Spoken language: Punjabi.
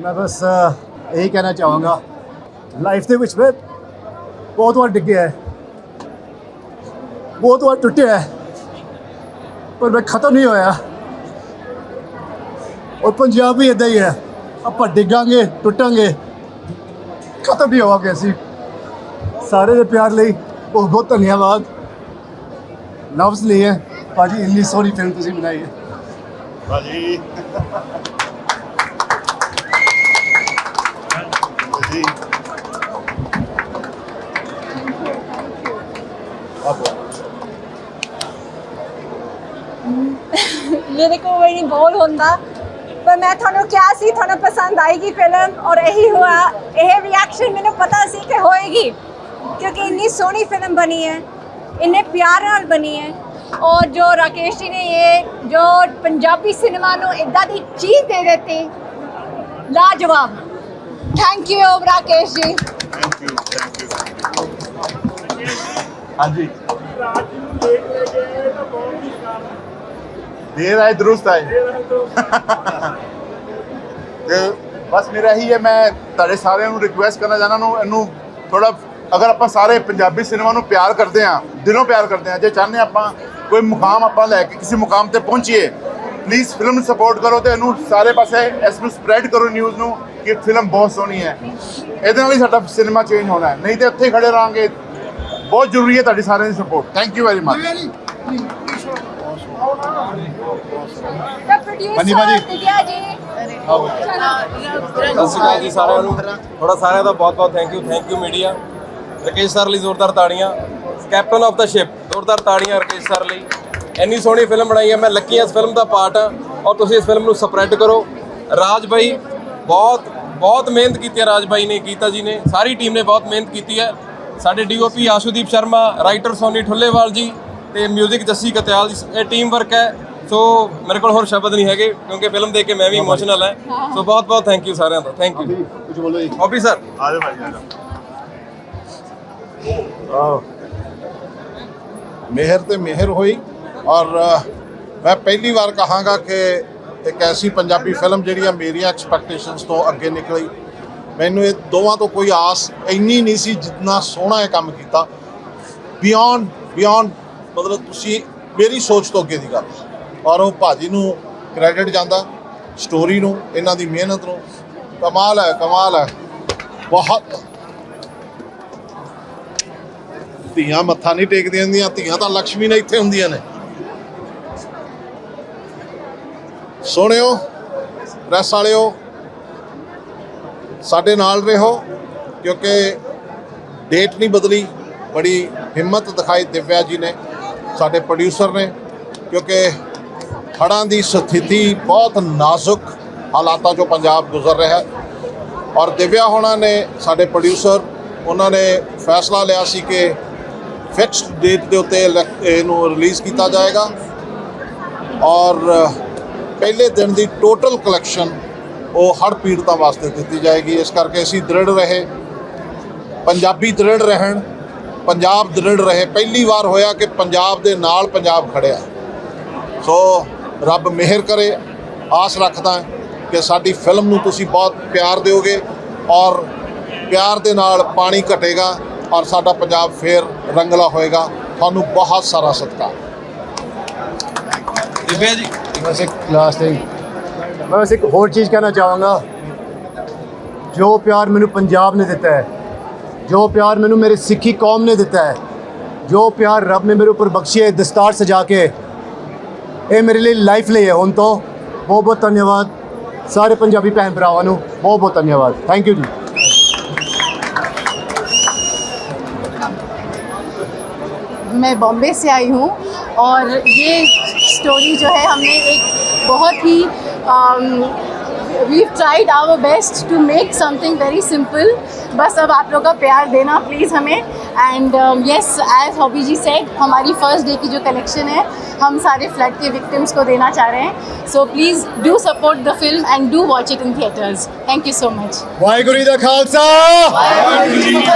ਮੈਂ ਬਸ ਇਹੀ ਕਹਿਣਾ ਚਾਹਾਂਗਾ। ਲਾਈਫ ਦੇ ਵਿੱਚ ਮੈਂ ਬਹੁਤ ਵਾਰ ਡਿੱਗਿਆ ਹੈ। ਬਹੁਤ ਵਾਰ ਟੁੱਟਿਆ ਹੈ। ਪਰ ਮੈਂ ਖਤਮ ਨਹੀਂ ਹੋਇਆ। ਔਰ ਪੰਜਾਬ ਵੀ ਇਦਾਂ ਹੀ ਹੈ। ਆਪਾਂ ਡਿੱਗਾਂਗੇ, ਟੁੱਟਾਂਗੇ, ਖਤਮ ਨਹੀਂ ਹੋਵਾਂਗੇ ਅਸੀਂ। ਸਾਰੇ ਦੇ ਪਿਆਰ ਲਈ ਬਹੁਤ ਬਹੁਤ ਧੰਨਵਾਦ। ਲਫ਼ਜ਼ ਲਈ ਹੈ। ਭਾਜੀ, ਇੰਨੀ ਸੋਹਣੀ ਫਿਲਮ ਤੁਸੀਂ ਬਣਾਈ ਹੈ। ਭਾਜੀ। ਜੀ। ਮੇਰੇ ਕੋਲ ਵੀ ਨਹੀਂ ਬੋਲ ਹੁੰਦਾ। ਪਰ ਮੈਂ ਤੁਹਾਨੂੰ ਕਿਹਾ ਸੀ, ਤੁਹਾਨੂੰ ਪਸੰਦ ਆਏਗੀ ਫਿਲਮ ਔਰ ਇਹੀ ਹੋਇਆ। ਇਹ ਰਿਐਕਸ਼ਨ ਮੈਨੂੰ ਪਤਾ ਸੀ ਕਿ ਹੋਏਗੀ। ਕਿਉਂਕਿ ਇੰਨੀ ਸੋਹਣੀ ਫਿਲਮ ਬਣੀ ਹੈ, ਇੰਨੇ ਪਿਆਰ ਨਾਲ ਬਣੀ ਹੈ। ਔਰ ਜੋ ਰਾਕੇਸ਼ ਜੀ ਨੇ ਇਹ, ਜੋ ਪੰਜਾਬੀ ਸਿਨੇਮਾ ਨੂੰ ਇਦਾਂ ਦੀ ਚੀਜ਼ ਦੇ ਦਿੱਤੀ, ਲਾਜਵਾਬ। ਥੈਂਕ ਯੂ ਰਾਕੇਸ਼ ਜੀ ਥੈਂਕ ਯੂ ਥੈਂਕ ਯੂ ਹਾਂਜੀ। ਦੇਰ ਆਏ, ਦਰੁਸਤ ਆਏ। ਤੇ ਬਸ ਮੇਰਾ ਹੀ ਹੈ, ਮੈਂ ਤੁਹਾਡੇ ਸਾਰਿਆਂ ਨੂੰ ਰਿਕੁਐਸਟ ਕਰਨਾ ਚਾਹਨਾ ਨੂੰ, ਇਹਨੂੰ ਥੋੜਾ ਅਗਰ ਆਪਾਂ ਸਾਰੇ ਪੰਜਾਬੀ ਸਿਨੇਮਾ ਨੂੰ ਪਿਆਰ ਕਰਦੇ ਆ ਦਿਲੋਂ ਪਿਆਰ ਕਰਦੇ ਆ ਜੇ ਚਾਹੁੰਦੇ ਆਪਾਂ ਕੋਈ ਮੁਕਾਮ ਆਪਾਂ ਲੈ ਕੇ, ਕਿਸੇ ਮੁਕਾਮ ਤੇ ਪਹੁੰਚੀਏ ਪਲੀਜ਼ ਫਿਲਮ ਨੂੰ ਸਪੋਰਟ ਕਰੋ ਤੇ ਇਹਨੂੰ ਸਾਰੇ ਪਾਸੇ ਇਸ ਨੂੰ ਸਪਰੈਡ ਕਰੋ ਨਿਊਜ਼ ਨੂੰ ਕਿ ਫਿਲਮ ਬਹੁਤ ਸੋਹਣੀ ਹੈ। ਇਹਦੇ ਨਾਲ ਹੀ ਸਾਡਾ ਸਿਨੇਮਾ ਚੇਂਜ ਹੋਣਾ ਹੈ। ਨਹੀਂ ਤੇ ਇੱਥੇ ਹੀ ਖੜੇ ਰਹਾਂਗੇ। ਬਹੁਤ ਜ਼ਰੂਰੀ ਹੈ ਤੁਹਾਡੀ ਸਾਰਿਆਂ ਦੀ support thank you very much producer Divya ji ਸਤਿ ਸ਼੍ਰੀ ਅਕਾਲ ਜੀ ਸਾਰਿਆਂ ਨੂੰ। ਥੋੜਾ ਸਾਰਿਆਂ ਦਾ ਬਹੁਤ ਬਹੁਤ thank you thank you media Rakesh sir ਲਈ ਜ਼ੋਰਦਾਰ ਤਾੜੀਆਂ। ਕੈਪਟਨ ਆਫ ਦਾ ਸ਼ਿਪ ਜ਼ੋਰਦਾਰ ਤਾੜੀਆਂ ਰਕੇਸ਼ ਸਰ ਲਈ। ਇੰਨੀ ਸੋਹਣੀ ਫਿਲਮ ਬਣਾਈ ਹੈ। ਮੈਂ ਲੱਕੀ ਇਸ ਫਿਲਮ ਦਾ ਪਾਰਟ ਹਾਂ ਔਰ ਤੁਸੀਂ ਇਸ ਫਿਲਮ ਨੂੰ ਸਪਰੈਡ ਕਰੋ। ਰਾਜ ਭਾਈ ਬਹੁਤ ਬਹੁਤ ਮਿਹਨਤ ਕੀਤੀ ਹੈ ਰਾਜ ਭਾਈ ਨੇ ਗੀਤਾ ਜੀ ਨੇ। ਸਾਰੀ ਟੀਮ ਨੇ ਬਹੁਤ ਮਿਹਨਤ ਕੀਤੀ ਹੈ। ਸਾਡੇ ਡੀਓਪੀ ਆਸ਼ੂਦੀਪ ਸ਼ਰਮਾ ਰਾਈਟਰ ਸੋਨੀ ਠੁੱਲੇਵਾਲ ਜੀ ਤੇ 뮤직 ਜੱਸੀ ਕਤਿਆਲ ਜੀ ਇਹ ਟੀਮ ਵਰਕ ਹੈ। ਸੋ ਮੇਰੇ ਕੋਲ ਹੋਰ ਸ਼ਬਦ ਨਹੀਂ ਹੈਗੇ ਕਿਉਂਕਿ ਫਿਲਮ ਦੇਖ ਕੇ ਮੈਂ ਵੀ ਇਮੋਸ਼ਨਲ ਹੈ। ਸੋ ਬਹੁਤ ਬਹੁਤ ਥੈਂਕ ਯੂ ਸਾਰਿਆਂ ਦਾ। ਥੈਂਕ ਯੂ ਕੁਝ ਬੋਲੋ ਜੀ ਹੌਬੀ ਸਰ ਆ ਜਾਓ ਭਾਈ ਆ ਜਾਓ ਮਿਹਰ ਤੇ ਮਿਹਰ ਹੋਈ। ਔਰ ਮੈਂ ਪਹਿਲੀ ਵਾਰ ਕਹਾਂਗਾ ਕਿ ਇੱਕ ਐਸੀ ਪੰਜਾਬੀ ਫਿਲਮ ਜਿਹੜੀ ਆ ਮੇਰੀਆਂ ਐਕਸਪੈਕਟੇਸ਼ਨਸ ਤੋਂ ਅੱਗੇ ਨਿਕਲੀ। ਮੈਨੂੰ ਇਹ ਦੋਵਾਂ ਤੋਂ ਕੋਈ ਆਸ ਇੰਨੀ ਨਹੀਂ ਸੀ ਜਿੰਨਾ ਸੋਹਣਾ ਇਹ ਕੰਮ ਕੀਤਾ। ਬਿਯੋਂਡ ਬਿਯੋਂਡ ਮਤਲਬ ਤੁਸੀਂ ਮੇਰੀ ਸੋਚ ਤੋਂ ਅੱਗੇ ਦੀ ਗੱਲ। ਔਰ ਉਹ ਭਾਜੀ ਨੂੰ ਕ੍ਰੈਡਿਟ ਜਾਂਦਾ ਸਟੋਰੀ ਨੂੰ, ਇਹਨਾਂ ਦੀ ਮਿਹਨਤ ਨੂੰ। ਕਮਾਲ ਹੈ ਕਮਾਲ ਹੈ। ਬਹੁਤ। ਧੀਆਂ ਮੱਥਾ ਨਹੀਂ ਟੇਕਦੀਆਂ ਹੁੰਦੀਆਂ, ਧੀਆਂ ਤਾਂ ਲక్ష్ਮੀ ਨੇ ਇੱਥੇ ਹੁੰਦੀਆਂ ਨੇ। ਸੋਹਣਿਓ ਪ੍ਰੈਸ ਵਾਲਿਓ, ਸਾਡੇ ਨਾਲ ਰਹੋ, ਕਿਉਂਕਿ ਡੇਟ ਨਹੀਂ ਬਦਲੀ, ਬੜੀ ਹਿੰਮਤ ਦਿਖਾਈ ਦਿਵਿਆ ਜੀ ਨੇ, ਸਾਡੇ ਪ੍ਰੋਡਿਊਸਰ ਨੇ, ਕਿਉਂਕਿ ਹੜ੍ਹਾਂ ਦੀ ਸਥਿਤੀ ਬਹੁਤ ਨਾਜ਼ੁਕ ਹਾਲਾਤਾਂ ਚੋਂ ਪੰਜਾਬ ਗੁਜ਼ਰ ਰਿਹਾ ਹੈ। ਔਰ ਦਿਵਿਆ ਹੋਣਾ ਨੇ ਸਾਡੇ ਪ੍ਰੋਡਿਊਸਰ ਉਹਨਾਂ ਨੇ ਫੈਸਲਾ ਲਿਆ ਸੀ ਕਿ ਫਿਕਸਡ ਡੇਟ ਦੇ ਉੱਤੇ ਇਹਨੂੰ ਰਿਲੀਜ਼ ਕੀਤਾ ਜਾਏਗਾ। ਔਰ ਪਹਿਲੇ ਦਿਨ ਦੀ ਟੋਟਲ ਕਲੈਕਸ਼ਨ ਉਹ ਹੜ ਪੀੜਤਾਂ ਵਾਸਤੇ ਦਿੱਤੀ ਜਾਏਗੀ। ਇਸ ਕਰਕੇ ਅਸੀਂ ਦ੍ਰਿੜ ਰਹੇ। ਪੰਜਾਬੀ ਦ੍ਰਿੜ ਰਹਿਣ, ਪੰਜਾਬ ਦ੍ਰਿੜ ਰਹੇ। ਪਹਿਲੀ ਵਾਰ ਹੋਇਆ ਕਿ ਪੰਜਾਬ ਦੇ ਨਾਲ ਪੰਜਾਬ ਖੜਿਆ। ਸੋ ਰੱਬ ਮਿਹਰ ਕਰੇ। ਆਸ ਰੱਖਦਾ ਕਿ ਸਾਡੀ ਫਿਲਮ ਨੂੰ ਤੁਸੀਂ ਬਹੁਤ ਪਿਆਰ ਦਿਓਗੇ ਔਰ ਪਿਆਰ ਦੇ ਨਾਲ ਪਾਣੀ ਘਟੇਗਾ ਔਰ ਸਾਡਾ ਪੰਜਾਬ ਫੇਰ ਰੰਗਲਾ ਹੋਏਗਾ। ਤੁਹਾਨੂੰ ਬਹੁਤ ਸਾਰਾ ਸਤਿਕਾਰ। ਦਿਵਿਆ ਜੀ बस एक लास्ट थिंग मैं बस एक और चीज़ कहना चाहूँगा जो प्यार मैंने पंजाब ने दिता है जो प्यार मैंने मेरे सिखी कौम ने दिता है जो प्यार रब ने मेरे ऊपर बख्शी है दस्तार सजा के ਇਹ ਮੇਰੇ ਲਈ ਲਾਈਫ ਲਈ ਹੈ ਹੁਣ ਤੋਂ ਬਹੁਤ ਬਹੁਤ ਧੰਨਵਾਦ ਸਾਰੇ ਪੰਜਾਬੀ ਭੈਣ ਭਰਾਵਾਂ ਨੂੰ ਬਹੁਤ ਬਹੁਤ ਧੰਨਵਾਦ ਥੈਂਕ ਯੂ ਜੀ मैं बॉम्बे से आई हूँ और ये स्टोरी जो है हमने एक बहुत ही we tried our best to make something very simple बस अब आप लोग का प्यार देना प्लीज़ हमें. And yes as Hobby ji said हमारी फ़र्स्ट डे की जो कलेक्शन है हम सारे फ्लड के विक्टिम्स को देना चाह रहे हैं. So please do support the film and do watch it in theatres thank you so much Waheguru Khalsa! जी की